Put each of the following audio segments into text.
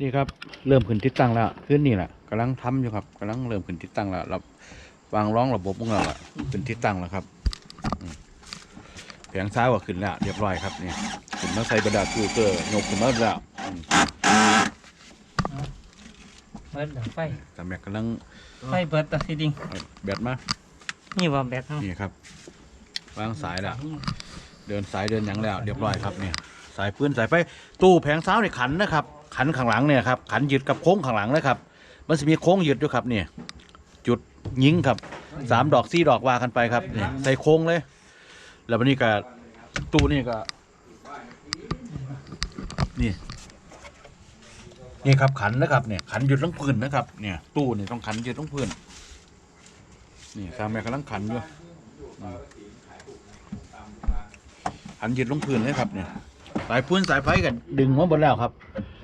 นี่ครับเริ่มขึ้นทิศตั้งแล้วขึ้นนี่แหละกำลังทำอยู่ครับกำลังเริ่มขึ้นทิศตั้งแล้วเราวางร้องระบบของเราละขึ้นทิศตั้งแล้วครับอืมแผงซ้ายก็ขึ้นแล้วเรียบร้อยครับนี่ขึ้นมาใส่กระดาษตู้เกอร์ยกขึ้นมาแล้วอืมเบิดดับไฟแต่แม็กกำลังไฟเบิดตัดสิดิงเอาแบตมานี่ว่าแบตเฮานี่ครับวางสายแล้วเดินสายเดินหยังแล้ว เรียบร้อยครับเนี่ยสายพื้นสายไฟตู้แผงซ้ายในขันนะครับ ขันข้างหลังเนี่ยครับขันยึดกับโค้งข้างหลังนะครับ มันจะมีโค้งยึดด้วยครับเนี่ยจุดยิงครับสามดอกสี่ดอกวากันไปครับเนี่ยใส่โค้งเลย แล้ววันนี้ก็ตู้นี่ก็นี่นี่ครับขันนะครับเนี่ยขันยึดทั้งพื้นนะครับ เนี่ย ตู้นี่ต้องขันยึดทั้งพื้นนี่สางแม่กำลังขันอยู่ขันยึดลงพื้นเลยครับเนี่ยสายพื้นสายไฟกันดึงมาหมดแล้วครับ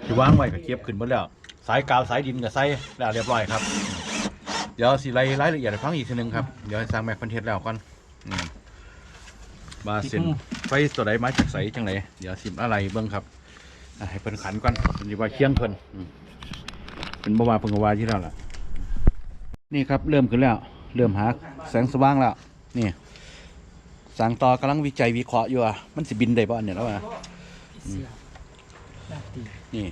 ที่วางไว้ก็เก็บขึ้นหมดแล้ว สายกาวสายดินกับใส่แล้วเรียบร้อยครับ เดี๋ยวสิไล่รายละเอียดให้ฟังอีกทีหนึงครับ เดี๋ยวให้สร้างแม็กพันเทศแล้วก่อนอืมมาเส้นไฟตัวใดมาจากใสจังไหนเดี๋ยวสิมอะไรเบิ้งครับอะให้เพิ่นขันก่อนเป็นสิว่าเคียงเพิ่นอืมเป็นบวาเพิ่งก็ว่าที่แล้วล่ะ นี่ครับเริ่มขึ้นแล้ว เริ่มหาแสงสว่างแล้ว นี่สางต่อกำลังวิจัยวิเคราะห์อยู่อะมันสิบินได้บ่อันเนี่ยแล้วอะ เสีย นี่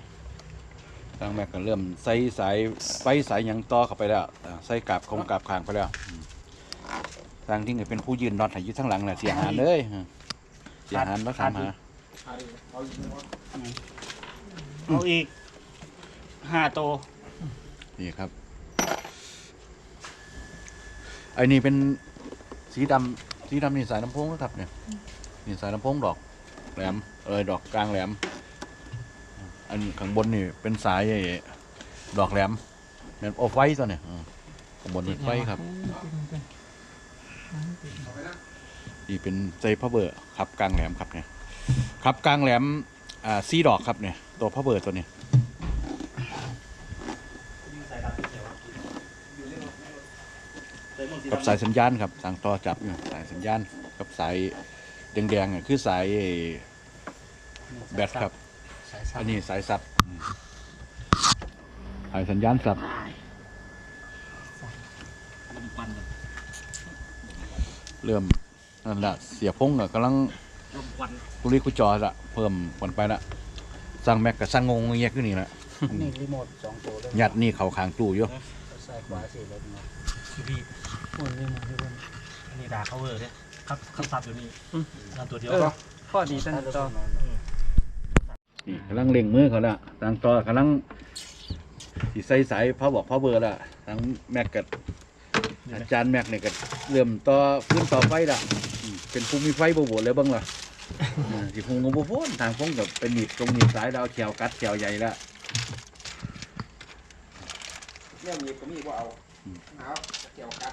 ทางแม็กก็เริ่มใส่สายไฟสายหยังต่อเข้าไปแล้วอ่าใส่กาบคงกาบคางไปแล้วอืมทางที่ก็เป็นผู้ยืนน็อตให้อยู่ทั้งหลังแหละเสียหายเลยอืมเสียหายแล้วถามหาเอาอีกห้าโตวนี่ครับไอ้นี่เป็นสีดำสีดำนี่สายลำโพงนะครับเนี่ยนี่สายลำโพงดอกแหลมเออดอกกลางแหลม อันข้างบนนี่เป็นสายไอ้ดอกแหลมเนี่ยโอ้ไฟตัวเนี่ยอืมข้างบนเป็นไฟครับนี่เป็นใจพระเบอร์ครับกลางแหลมครับเนี่ยครับกลางแหลมอ่าซีดอกครับเนี่ยตัวพระเบอร์ตัวนี้กับสายสัญญาณครับสั่งต่อจับอยู่สายสัญญาณกับสายแดงๆอะคือสายไอ้แบตครับสายสั อับนนี้สายสับอืมสายสัญญาณสับลมควันเริ่มนั่นแหละเสียพงอะกำลังลมควันกุลีกุจอละเพิ่มผลไปละสร้างแม็กกับสร้างงงเงี้ยขึ้นนี่แหละนี่รีโมทสองตัวเลยยัดนี่เขาคางตู้อยู่ซ้ายขวาสี่รถเนาะคือพี่โอ้ยนี่มันนี่มันอันนี้ด่าเขาเวอร์เนี่ยครับคำศัพท์อยู่นี่อันตัวเดียวเออก็ข้อดีตั้งต่อ นี่กำลังเล็งมือเขาละทางต่อกำลังสีใส่สายพอบอกพอเบอร์ละทางแม็กกับอาจารย์แม็กเนี่ยก็เริ่มต่อพื้นต่อไฟละอืมเป็นภูมิไฟบวบเลยบ้างล่ะอ่าสิคงงบพ้นทางพงกับเป็นหนีบตรงหนีบสายดาวเขียวกัดเขียวใหญ่ละเนี่ยมีก็มีว่าเอาเอาเกี่ยวกับ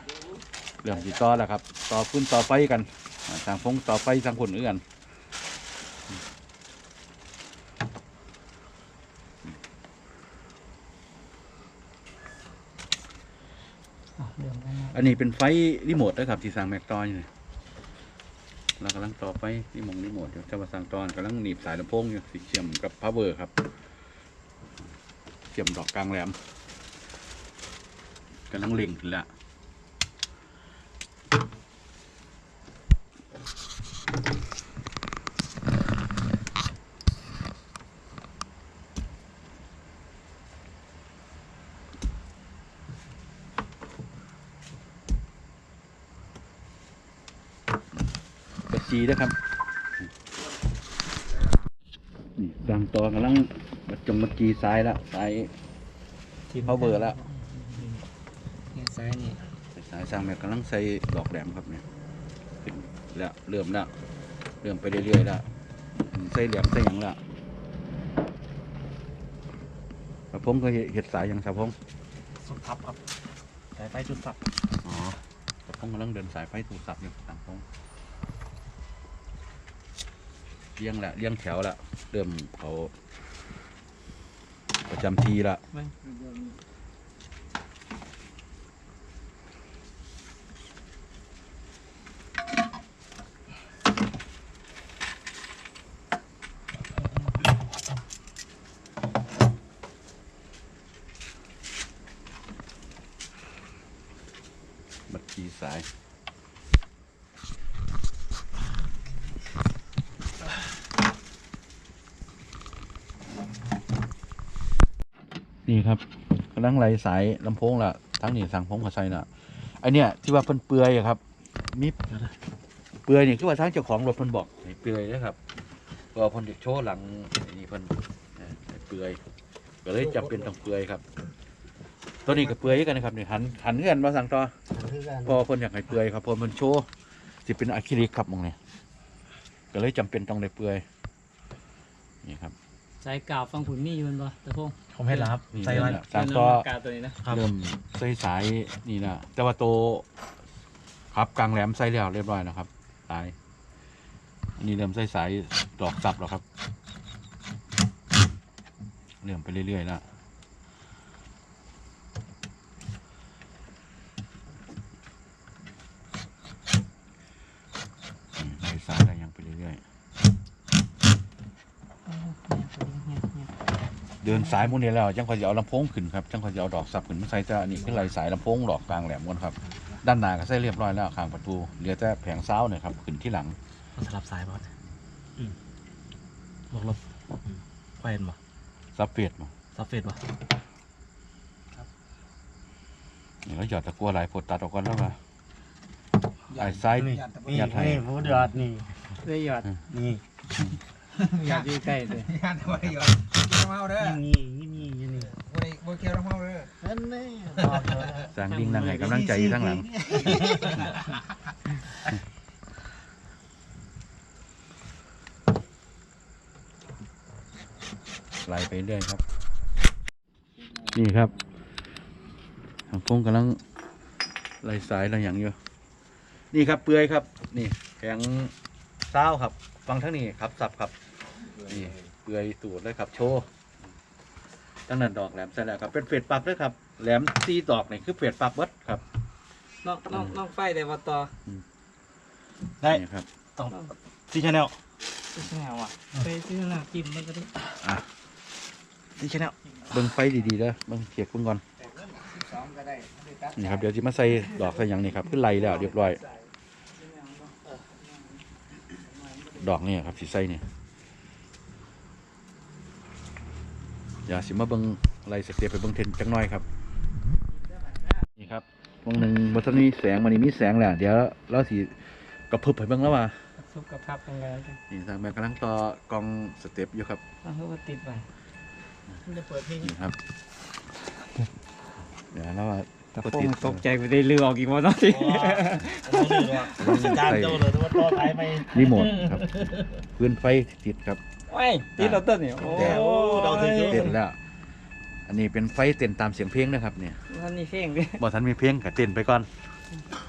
เรื่องที่ต่อแล้วครับ ต่อพื้นต่อไฟกันอ่าทางพงต่อไฟทางคนอื่น อันนี้เป็นไฟรีโมทนะครับที่สั่งแม็กต่ออยู่นี่เรากำลังต่อไฟรีโมงรีโมทอยู่จะมาสั่งตอนกำลังหนีบสายลำโพงอยู่สีเขียมกับพาวเวอร์ครับเชื่อมดอกกลางแหลมกำลังเล็งถึงแล้วกระจี นะครับนี่สั่งต่อกำลังมาจงมาจีสายแล้วสายเขาเบอร์แล้วเนี่ยซ้ายนี่สายสร้างแม็กกำลังใส่ดอกแหลมครับเนี่ยขึ้นแล้วเริ่มแล้วเริ่มไปเรื่อยๆแล้วใส่แหลมใส่หยังแล้วสะพงก็เห็ดสายอย่างสะพงสุดทับครับสายไฟสุดทับอ๋อสะพงกำลังเดินสายไฟถูกสับอยู่สามพงเลี้ยงละเลี้ยงแถวละเริ่มเขาประจำทีละ ครับกำลังไหลสายลำโพงละทั้งนี่สั่งพงกับไซน่ะไอเนี่ยที่ว่าเพิ่นเปื่อยอะครับมีเปื่อยนี่คือว่าทางเจ้าของรถเพิ่นบอกให้เปื่อยนะครับเพราะว่าเพิ่นจะโชว์หลังนี่เพิ่นเอ่อให้เปื่อยก็เลยจำเป็นต้องเปื่อยครับ ตัวนี้ก็เปื่อยกันนะครับนี่หันหันเงื่อนมาสั่งต่อคือกันเพอเพิ่นอยากให้เปื่อยครับเพอมันโชว์สิเป็นอะคริลิกครับมองนี่ก็เลยจำเป็นต้องได้เปื่อยนี่ครับ สายกาวฟังผุนมีอยู่แมันบ่ตะพงผมให้รับนี่ใส่ไว้นั่นแหละสั่งต่อ กาวตัวนี้นะเริ่มใส่สายนี่นะแต่ว่าโตครับกลางแหลมใส่แล้วเรียบร้อยนะครับสายอันนี้เริ่มใส่สายดอกสับแล้วครับเริ่มไปเรื่อยๆแล้วอืมใส่สายอะไรยังไปเรื่อยๆเดิน สายหมุนนี้แล้วจังคอยจะเอาลำโพงขึ้นครับจังคอยจะเอาดอกสับขึ้นมาใส่จะอันนี้ขึ้นไหลสายลำโพงดอกกลางแหลมกันครับด้านหน้าก็ใส่เรียบร้อยแล้วข้างประตูเหลือแต่แผงเซ้าเนี่ยครับขึ้นที่หลังมันสลับสายบอลลบลบไฟเห็นบ่ซับเฟียดมาซับเฟดบ่นี่เราหยอดตะกัวหลายผดตัดออกก่อนแล้วมาไอ้ซ้ายนี่ยัดให้นี่ผู้ยอดนี่ได้หยอดนี่ หยอดอยู่ใกล้เลยงานทำไมอยู่เกี่ยวเมาเด้อนี่นี่นี่นี่นี่บ่ได้บ่เกี่ยวเมาเด้อนั่นแน่บอกเลยสร้างดิ้งนั่งให้กำลังใจอยู่ทั้งหลังไหลไปเรื่อยครับ นี่ครับทางพงกำลังไหลสายอะไรอย่างอยู่นี่ครับเปลือยครับ นี่แข็งเศร้าครับ ฟังทั้งนี้ครับสับครับนี่ เปลือยตูดเลยครับ โชว์ตั้งนั้นดอกแหลมใส่แล้วครับ เป็นเฟดปักด้วยครับ แหลมซีดอกนี่คือเฟดปักเบิดครับ น้องน้องน้องไฟได้บ่ต่อได้นี่ครับ ต้องซีชาแนลที่แนวอะไปที่หน้ากิมมันก็ได้อะซีชาแนลเบิ่งไฟดีๆเด้อเบิ่งเทียบเบิ่งก่อนสองก็ได้ไม่ได้ตัดนี่ครับ เดี๋ยวจะมาใส่ดอกใส่หยังนี่ครับขึ้นไหลแล้วเรียบร้อย ดอกนี่ครับสีใส่นี่ อย่าสิมาเบิ่งไล่สเต็ปไปเบิ่งเทรนจังน้อยครับ นี่ครับวงหนึ่งบนต้นนี้แสงมันนี่มีแสงแหละเดี๋ยวเราสิกระพึบให้เบิ่งแล้วว่าซุปกับพับกันแล้วกันนี่ทางแม่กำลังต่อกองสเต็ปอยู่ครับเอาเพื่อติดไว้มันจะเปิดเพลงนี่ครับ เดี๋ยวเราว่าตะพงตกใจไปได้เรือออกอีกว่าตอนนี้การเจ้าเลยว่าต่อท้ายไม่รีโมทครับพื้นไฟติดครับ ไม่ติดเราต้นเนี่ยโอ้แต่เราถึงอยู่ เต้นแล้ว อันนี้เป็นไฟเต้นตามเสียงเพลงนะครับเนี่ยท่านนี่เพลงดิบอทันมีเพลงก็เต้นไปก่อน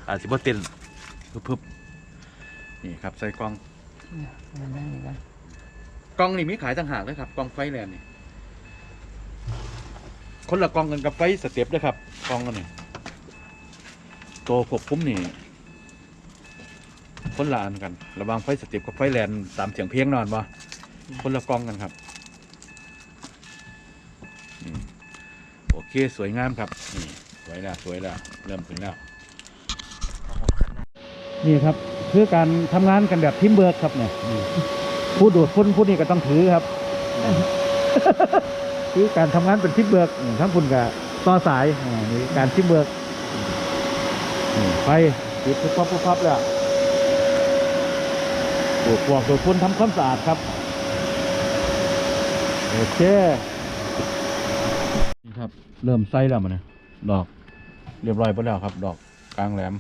อาจสิบ่เต้นพึบๆนี่ครับใส่กล้องมันได้เหมือนกันกล้องนี่มีขายต่างหากเลยครับกล้องไฟแลนนี่คนละกล้องกันกับไฟสเต็ปด้วยครับกล้องกันนี่ตัวควบคุมนี่คนละอันกัน ระหวางไฟสเต็ปกับไฟแลนตามเสียงเพลงนอนวะ คนละกองกันครับโอเคสวยงามครับนี่สวยแล้วสวยแล้วเริ่มถึงแล้วนี่ครับคือการทำงานกันแบบทีมเบิร์กครับเนี่ยผู้ดูดพุ่นผู้นี้ก็ต้องถือครับคือการทำงานเป็นทีมเบิร์กทั้งคุณกับต่อสายนี่การทีมเบิร์กไฟติดปุ๊บปั๊บปุ๊บปั๊บแล้วดูดพวกดูดพุ่นทำความสะอาดครับ โอเค นี่ครับ เริ่มใส่แล้วมันนี่ดอก เรียบร้อยไปแล้วครับ ดอกกลางแหลม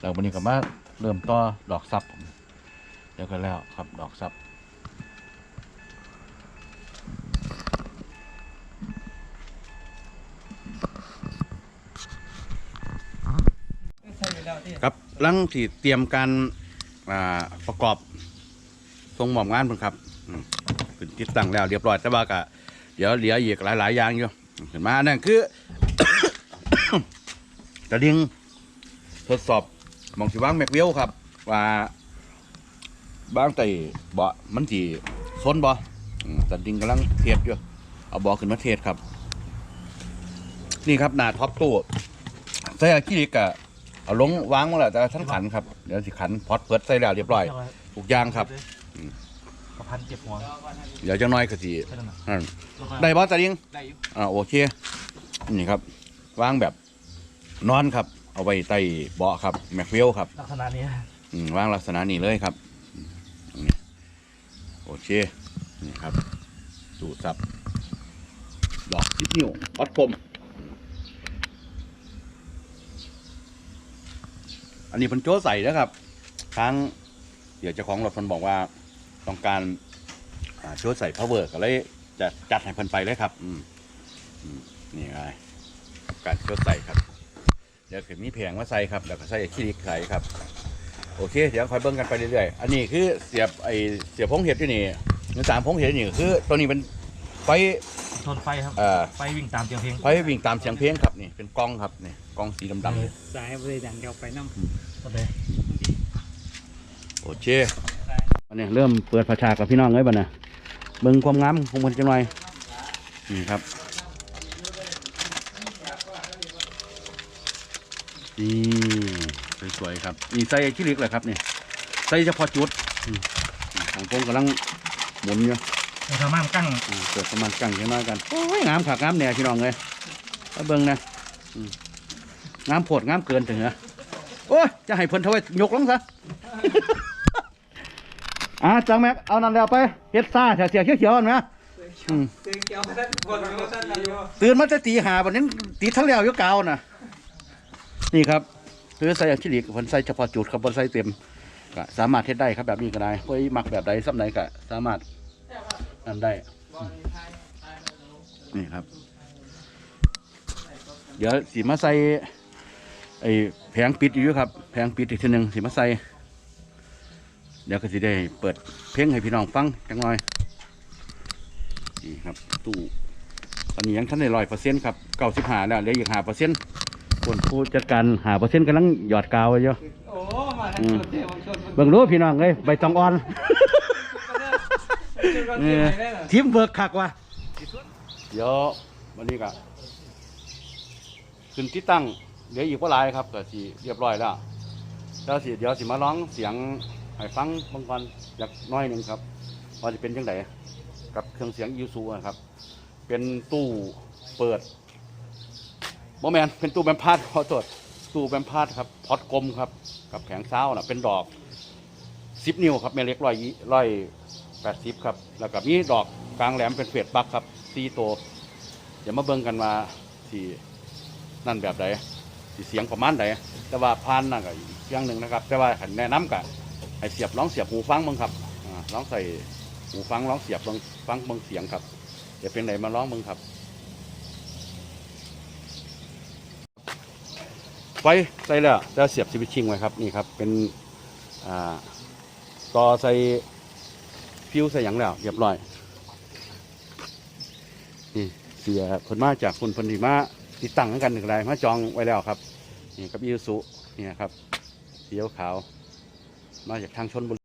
แล้ววันนี้ก็มาเริ่มต่อดอกซับผมเดี๋ยวก็แล้วครับ ดอกซับครับหลังที่เตรียมการประกอบทรงหม่อมงานเพิ่นครับ ขึ้นติดตั้งแล้วเรียบร้อยแต่ว่าก็เดี๋ยวเหลืออีกหลายๆอย่างอยู่เห็นมาอันนั่นคือกระดิ่งทดสอบหมองสิวางแมกเวลครับ ว่าบางไตเบาะมันสีซนบ่อืมแต่ดิ่งกำลังเทสอยู่เอาเบาะขึ้นมาเทสครับ นี่ครับหน้าท็อปตู้ใส่อะคริลิกอะเอาลงวางมาแล้วแต่ท่านขันครับ เดี๋ยวสิขันพอดเปิดใส่แล้วเรียบร้อยทุกอย่างครับ ประพันธ์เจ็บหัวเดี๋ยวจะน้อยก็สิแค่นั้นน่ะนั่นแล้วก็ได้บอสตาดิงได้อยู่อ่าโอเค นี่ครับ วางแบบนอนครับ เอาไว้ใต้เบาะครับแม็กเวลครับ ลักษณะนี้อืมวางลักษณะนี้เลยครับอืมนี่โอเค นี่ครับดูดซับดอกสิบนิ้ววัดกลมอันนี้เพิ่นโจ้ใส่นะครับครั้งเดี๋ยวเจ้าของรถเพิ่นบอกว่า ต้องการอ่าโจ้ใส่พาวเวอร์ก็เลยจะจัดให้เพิ่นไปเลยครับอืมอืมนี่ไงการโจ้ใส่ครับ เดี๋ยวคือมีแผงมาใส่ครับแล้วก็ใส่คลินิกใส่ครับ โอเค เดี๋ยวคอยเบิ่งกันไปเรื่อยๆอันนี้คือเสียบไอเสียบพงเห็ดที่นี่เงินสามพงเห็ดนี่คือตัวนี้เป็นไฟทนไฟครับเอ่อไฟวิ่งตามเสียงเพลงไฟวิ่งตามเสียงเพลงครับนี่เป็นกล้องครับนี่กล้องสีดำสายบริดันเดียวไปน้ก็เลยๆโอเค อันนี้เริ่มเปิดผาชากับพี่น้องเลยบ่นะเบิ่งความงามของมันจังหน่อยนี่ครับนี่สวยๆครับนี่ใส่คลินิกเลยครับนี่ใส่เฉพาะจุดอืมของผมกำลังหมุนอยู่เราสามารถกั้งอืมเกิดประมาณกังเห็นมากันโอ้ยงามขากงามแหน่พี่น้องเลยมาเบิ่งนะอืมงามโพดงามเกินถึงเหรอโอ้ยจะให้เพิ่นเทาไว้ยกลงซะ อะจังแม็กเอานั่นแล้วไปเฮ็ดซ่าเสียเขียวๆเห็นไหมอืมำเสียงเกี่ยวกันคนรู้ท่านอยู่ตื่นมาจะตีหาบัดนี้ตีทะแล้วอยกกาวน่ะ นี่ครับคือใส่อะคริลิกเพิ่นใส่เฉพาะจุดครับบ่ใส่เต็มก็สามารถเฮ็ดได้ครับแบบนี้ก็ได้เฮ้ยมักแบบใดซ้ำไหนก็สามารถทำได้นี่ครับ เดี๋ยวสีมาใส่ไอ้แผงปิดอยู่ครับ แผงปิดอีกทีหนึ่งสีมาใส่ เดี๋ยวก็สิได้เปิดเพลงให้พี่น้องฟังจังหน่อยนี่ครับตู้ตอนนี้ยังท่านได้ร้อยเปอร์เซ็นต์ครับเก้าสิบห้าแล้วเหลืออีกห้าเปอร์เซ็นต์คนผู้จัดการหาเปอร์เซ็นต์กำลังหยอดกาวไว้อยู่โอ้มาทางชนเดียวชนเบิ่งรู้พี่น้องเลยใบตองอ่อนเออทีมเวิร์กคักว่ะเดี๋ยววันนี้ก็ขึ้นที่ตั้งเดี๋ยวอีกว่าหลายครับก็สิเรียบร้อยแล้วแล้วสิเดี๋ยวสิมาร้องเสียง ให้ฟังบางวันอยากน้อยหนึ่งครับว่าจะเป็นจังไดกับเครื่องเสียงยูซูนะครับ เป็นตู้เปิดโมแมนเป็นตู้แบมพาดขอโทษตู้แบมพาดครับพอดกลมครับ กับแผงเซ้านะเป็นดอกสิบนิ้วครับแม่เล็กร้อยยี่ร้อยแปดสิบครับ แล้วก็มีดอกกลางแหลมเป็นเฟดปักครับสี่ตัวเดี๋ยวมาเบิ่งกันว่าสี่นั่นแบบใดสีเสียงประมาณใดแต่ว่าพานนั่นก็อย่างหนึ่งนะครับ แต่ว่าขันแนะนำกับ ให้เสียบลองเสียบหูฟังบิ่งครับอ่าลองใส่หูฟังลองเสียบลองฟังเบิ่งเสียงครับเดี๋ยวเป็นไหนมาลองเบิ่งครับ ไฟใส่แล้วแล้วเสียบสวิตชิ่งไว้ครับนี่ครับเป็นอ่าต่อใส่ฟิวใส่หยังแล้วเรียบร้อยนี่เสียผลมาจากคุณพลธิมาติดตั้งกันหนึ่งรายมาจองไว้แล้วครับนี่กับอิสุนี่ครับเสียวขาว มาจากทางชนบุ